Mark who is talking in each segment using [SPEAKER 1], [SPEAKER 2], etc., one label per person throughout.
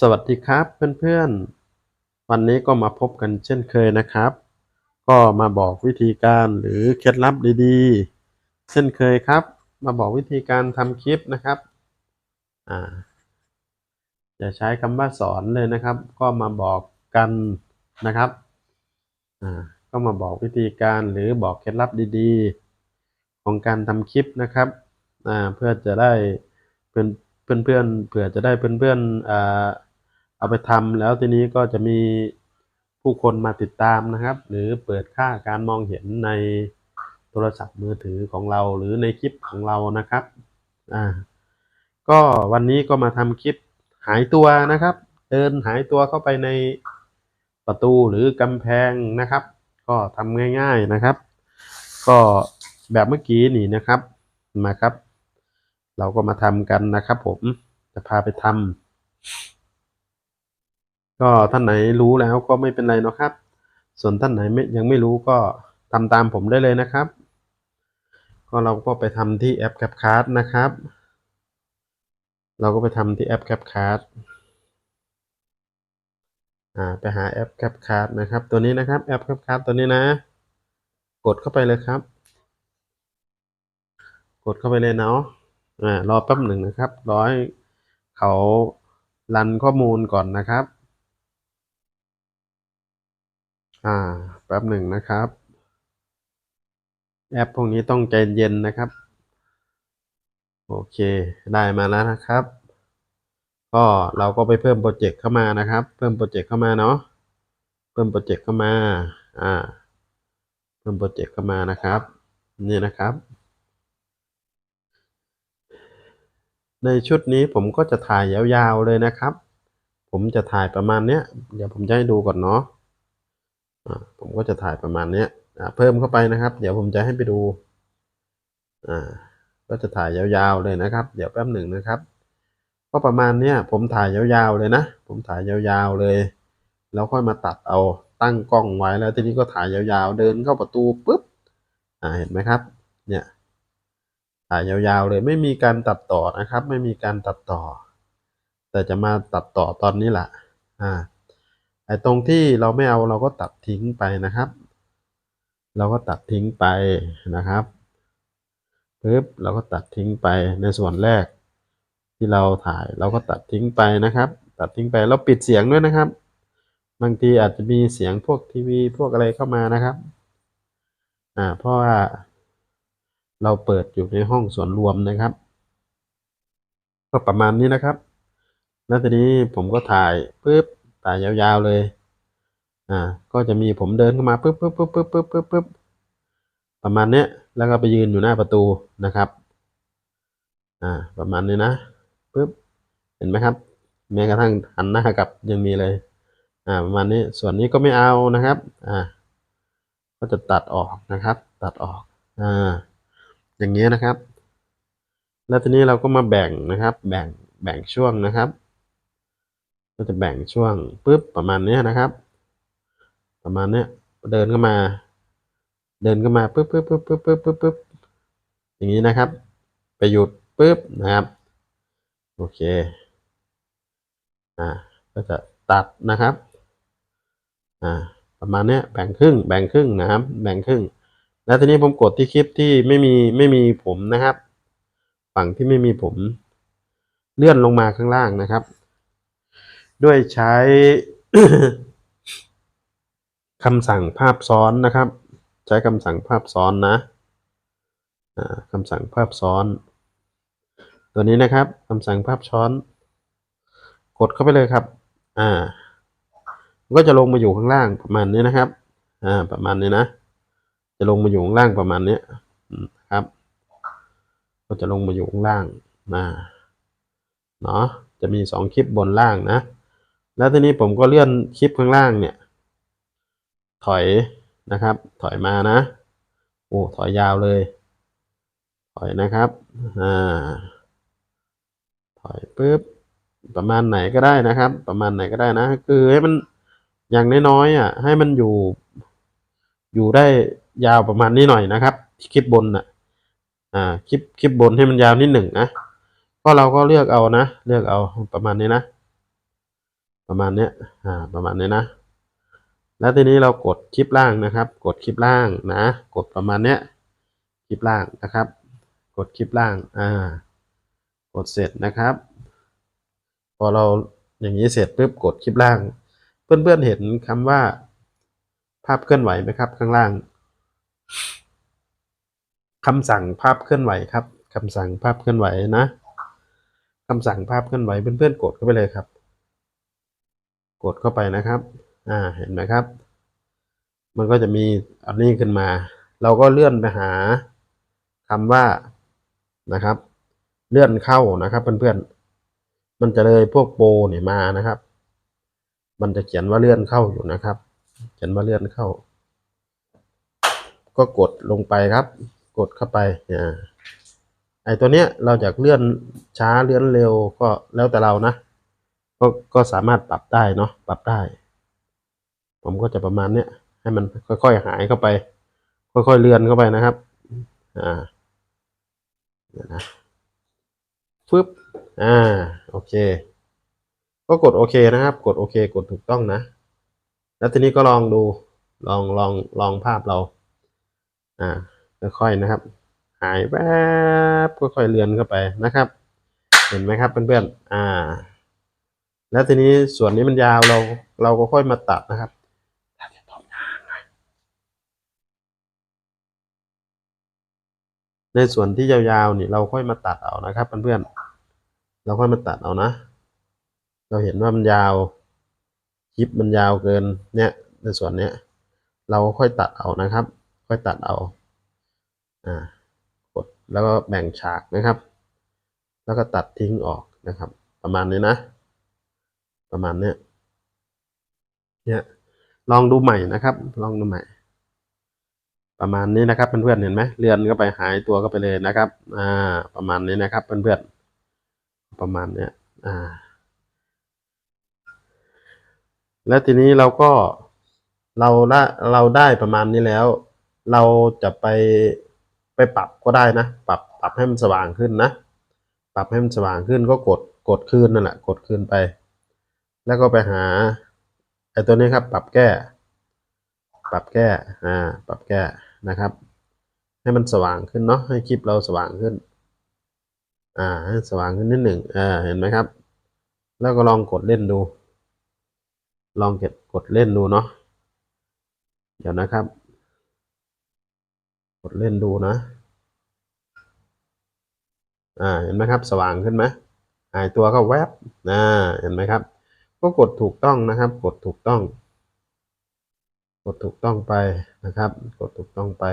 [SPEAKER 1] สวัสดีครับเพื่อนๆ วันนี้ก็มาพบกันเช่นเคยนะครับ ก็มาบอกวิธีการหรือเคล็ดลับดีๆ เช่นเคยครับ มาบอกวิธีการทำคลิปนะครับอ่าอย่าใช้คำว่าสอนเลยนะครับ ก็มาบอกกันนะครับอ่าก็มาบอกวิธีการหรือบอกเคล็ดลับดีๆ ของการทำคลิปนะครับอ่าเพื่อจะได้เพื่อนเพื่อนเพื่อนๆเผื่อจะได้เพื่อนเพื่อนๆอ่า เอาไปทำแล้วทีนี้ก็จะมีผู้คนมาติดตามนะครับ หรือเปิดค่าการมองเห็นในโทรศัพท์มือถือของเราหรือในคลิปของเรานะครับอ่าก็วันนี้ก็มาทำคลิปหายตัวนะครับ เดินหายตัวเข้าไปในประตูหรือกำแพงนะครับ ก็ทำง่าย ๆนะครับ ก็แบบเมื่อกี้นี่นะครับมาครับ เราก็มาทำกันนะครับ ผมจะพาไปทำ ก็ท่านไหนรู้แล้วก็ไม่เป็นไรนะครับ ส่วนท่านไหนไยังไม่รู้ก็ทำตามผมได้เลยนะครับ ก็เราก็ไปทำที่แอป CapCut นะครับ เราก็ไปทำที่แอป CapCut อ่าไปหาแอป CapCut นะครับ ตัวนี้นะครับแอป CapCut ตัวนี้นะ กดเข้าไปเลยครับ กดเข้าไปเลยเนาะอ่ารอแป๊บหนึ่งนะครับรอให้เขารันข้อมูลก่อนนะครับ อ่าแป๊บหนึ่งนะครับ แอปพวกนี้ต้องใจเย็นนะครับ โอเค ได้มาแล้วนะครับ ก็เราก็ไปเพิ่มโปรเจกต์เข้ามานะครับ เพิ่มโปรเจกต์เข้ามาเนาะ เพิ่มโปรเจกต์เข้ามา อ่า เพิ่มโปรเจกต์เข้ามานะครับ นี่นะครับ ในชุดนี้ผมก็จะถ่ายยาวๆเลยนะครับ ผมจะถ่ายประมาณเนี้ย เดี๋ยวผมจะให้ดูก่อนเนาะ ก็จะถ่ายประมาณเนี้ยเพิ่มเข้าไปนะครับ เดี๋ยวผมจะให้ไปดูอ่าก็จะถ่ายยาวๆเลยนะครับ เดี๋ยวแป๊บหนึ่งนะครับ ก็ประมาณเนี้ยผมถ่ายยาวๆเลยนะ ผมถ่ายยาวๆเลย แล้วค่อยมาตัดเอาตั้งกล้องไว้แล้วทีนี้ก็ถ่ายยาวๆ เดินเข้าประตูปุ๊บอ่าเห็นไหมครับ เนี่ยถ่ายยาวๆเลยไม่มีการตัดต่อนะครับ ไม่มีการตัดต่อ แต่จะมาตัดต่อตอนนี้แหละอ่า ไอ้ตรงที่เราไม่เอาเราก็ตัดทิ้งไปนะครับ เราก็ตัดทิ้งไปนะครับปึ๊บเราก็ตัดทิ้งไปในส่วนแรก ที่เราถ่ายเราก็ตัดทิ้งไปนะครับ ตัดทิ้งไปแล้วปิดเสียงด้วยนะครับ บางทีอาจจะมีเสียงพวกทีวีพวกอะไรเข้ามานะครับอ่าเพราะว่าเราเปิดอยู่ในห้องส่วนรวมนะครับ ก็ประมาณนี้นะครับ แล้วทีนี้ผมก็ถ่ายปึ๊บายยาวๆเลย อ่า ก็จะมีผมเดินเข้ามาปึ๊บปึ๊บปึ๊บปึ๊บปึ๊บปึ๊บปึ๊บประมาณเนี้ย แล้วก็ไปยืนอยู่หน้าประตูนะครับ อ่า ประมาณนี้นะปึ๊บ เห็นไหมครับ แม้กระทั่งหันหน้ากลับยังมีเลย อ่า ประมาณนี้ ส่วนนี้ก็ไม่เอานะครับ อ่า ก็จะตัดออกนะครับ ตัดออก อ่า อย่างเงี้ยนะครับ แล้วทีนี้เราก็มาแบ่งนะครับ แบ่ง แบ่งช่วงนะครับ ก็จะแบ่งช่วงปุ๊บประมาณเนี้ยนะครับ ประมาณเนี้ยเดินเข้ามา เดินเข้ามาปุ๊บปุ๊บปุ๊บปุ๊บปุ๊บปุ๊บปุ๊บอย่างนี้นะครับ ไปหยุดปุ๊บนะครับ โอเคอ่าก็จะตัดนะครับอ่าประมาณเนี้ยแบ่งครึ่งแบ่งครึ่งนะครับ แบ่งครึ่ง แล้วทีนี้ผมกดที่คลิปที่ไม่มีไม่มีผมนะครับ ฝั่งที่ไม่มีผม เลื่อนลงมาข้างล่างนะครับ ด้วยใช้คำสั่งภาพซ้อนนะครับ ใช้คำสั่งภาพซ้อนนะคำสั่งภาพซ้อน ตัวนี้นะครับคำสั่งภาพซ้อน กดเข้าไปเลยครับ อ่า ก็จะลงมาอยู่ข้างล่างประมาณนี้นะครับ อ่า ประมาณนี้นะ จะลงมาอยู่ข้างล่างประมาณนี้ครับ ก็จะลงมาอยู่ข้างล่างนะเนาะจะมีสองคลิปบนล่างนะ แล้วทีนี้ผมก็เลื่อนคลิปข้างล่างเนี่ย ถอยนะครับ ถอยมานะ โอ้ถอยยาวเลย ถอยนะครับอ่าถอยปุ๊บประมาณไหนก็ได้นะครับ ประมาณไหนก็ได้นะ คือให้มันอย่างน้อยๆอะ ให้มันอยู่ อยู่ได้ยาวประมาณนี้หน่อยนะครับ คลิปบนน่ะ อ่า คลิปคลิปบนให้มันยาวนิดหนึ่งนะก็เราก็เลือกเอานะ เลือกเอาประมาณนี้นะ ประมาณเนี้ยอ่าประมาณนี้นะ แล้วทีนี้เรากดคลิปล่างนะครับ กดคลิปล่างนะ กดประมาณเนี้ยคลิปล่างนะครับ กดคลิปล่างอ่ากดเสร็จนะครับ พอเราอย่างนี้เสร็จปุ๊บกดคลิปล่าง เพื่อนๆเห็นคำว่า ภาพเคลื่อนไหวไหมครับ ข้างล่างคำสั่งภาพเคลื่อนไหวครับคำสั่งภาพเคลื่อนไหวนะคำสั่งภาพเคลื่อนไหวเพื่อนๆกดเข้าไปเลยครับ กดเข้าไปนะครับ อ่า เห็นไหมครับ มันก็จะมีอันนี้ขึ้นมา เราก็เลื่อนไปหาคำว่านะครับ เลื่อนเข้านะครับ เพื่อนๆ มันจะเลยพวกโปรเนี่ยมานะครับ มันจะเขียนว่าเลื่อนเข้าอยู่นะครับ เขียนว่าเลื่อนเข้า ก็กดลงไปครับ กดเข้าไป อ่า ไอตัวเนี้ยเราอยากเลื่อนช้าเลื่อนเร็วก็แล้วแต่เรานะ ก็ก็สามารถปรับได้เนาะปรับได้ ผมก็จะประมาณเนี้ยให้มันค่อยๆหายเข้าไป ค่อยๆเลื่อนเข้าไปนะครับ อ่าเดี๋ยวนะฟึบอ่าโอเค ก็กดโอเคนะครับ กดโอเค กดถูกต้องนะ แล้วทีนี้ก็ลองดูลองลองลองภาพเรา อ่าค่อยๆนะครับ หายแวบค่อยๆเลื่อนเข้าไปนะครับ เห็นไหมครับเพื่อนๆอ่า แล้วทีนี้ส่วนนี้มันยาวเรา เราก็ค่อยมาตัดนะครับในส่วนที่ยาวๆนี่เราค่อยมาตัดเอานะครับเพื่อนๆเราค่อยมาตัดเอานะ เราเห็นว่ามันยาวคลิปมันยาวเกินเนี่ยในส่วนเนี้ยเราค่อยตัดเอานะครับ ค่อยตัดเอาอ่ากดแล้วก็แบ่งฉากนะครับ แล้วก็ตัดทิ้งออกนะครับ ประมาณนี้นะ ประมาณเนี้ยเนี่ยลองดูใหม่นะครับ ลองดูใหม่ ประมาณนี้นะครับเพื่อนๆเห็นไหมเลือนก็ไปหายตัวก็ไปเลยนะครับ อ่า ประมาณนี้นะครับเพื่อนๆประมาณเนี้ยอ่า แล้วทีนี้เราก็เราได้เราได้ประมาณนี้แล้ว เราจะไปไปปรับก็ได้นะ ปรับปรับให้มันสว่างขึ้นนะ ปรับให้มันสว่างขึ้นก็กดกดคืนนั่นแหละ กดคืนไป แล้วก็ไปหาไอ้ตัวนี้ครับ ปรับแก้ ปรับแก้อ่าปรับแก้นะครับ ให้มันสว่างขึ้นเนาะให้คลิปเราสว่างขึ้น อ่าให้สว่างขึ้นนิดหนึ่งอ่าเห็นไหมครับ แล้วก็ลองกดเล่นดู ลองเก็บกดเล่นดูเนาะเดี๋ยวนะครับ กดเล่นดูนะ อ่า เห็นไหมครับ สว่างขึ้นไหมหายตัวก็แวบอ่าเห็นไหมครับ ก็กดถูกต้องนะครับ กดถูกต้อง กดถูกต้องไปนะครับ กดถูกต้องไป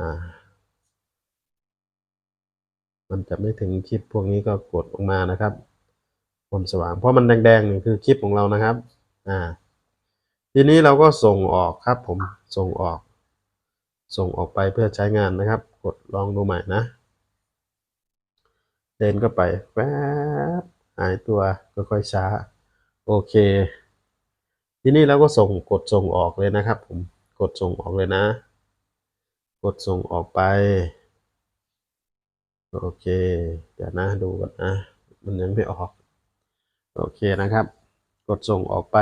[SPEAKER 1] อ่ามันจะไม่ถึงคลิปพวกนี้ก็กดออกมานะครับความสว่างเพราะมันแดงๆนี่คือคลิปของเรานะครับอ่าทีนี้เราก็ส่งออกครับผมส่งออก ส่งออกไปเพื่อใช้งานนะครับ กดลองดูใหม่นะ เดินก็ไปแวบ หายตัวค่อยๆช้า โอเค ทีนี้เราก็ส่งกดส่งออกเลยนะครับ ผมกดส่งออกเลยนะ กดส่งออกไป โอเค เดี๋ยวนะดูก่อนนะ มันยังไม่ออก โอเคนะครับ กดส่งออกไป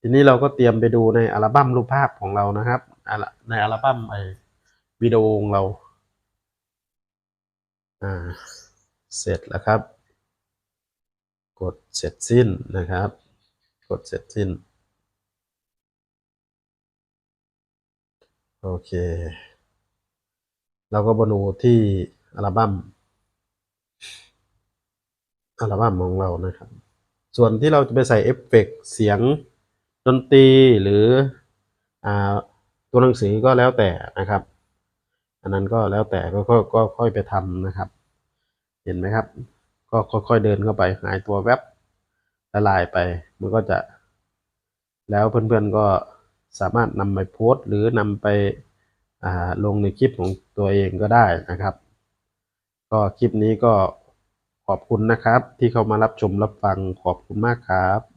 [SPEAKER 1] ทีนี้เราก็เตรียมไปดูในอัลบั้มรูปภาพของเรานะครับในอัลบั้มไอวิดีโอของเรา อ่า เสร็จแล้วครับ กดเสร็จสิ้นนะครับ กดเสร็จสิ้น โอเค เราก็มาดูที่อัลบั้มอัลบั้มของเรานะครับ ส่วนที่เราจะไปใส่เอฟเฟกต์เสียงดนตรีหรืออตัวหนังสือก็แล้วแต่นะครับ อันนั้นก็แล้วแต่ก็ก็ก็ค่อยไปทำนะครับ เห็นไหมครับ ก็ค่อยๆเดินเข้าไปหายตัวแวบละลายไป มันก็จะ แล้วเพื่อนๆก็สามารถนำไปโพสต์ หรือนำไปลงในคลิปของตัวเองก็ได้นะครับ ก็คลิปนี้ก็ขอบคุณนะครับ ที่เข้ามารับชมรับฟังขอบคุณมากครับ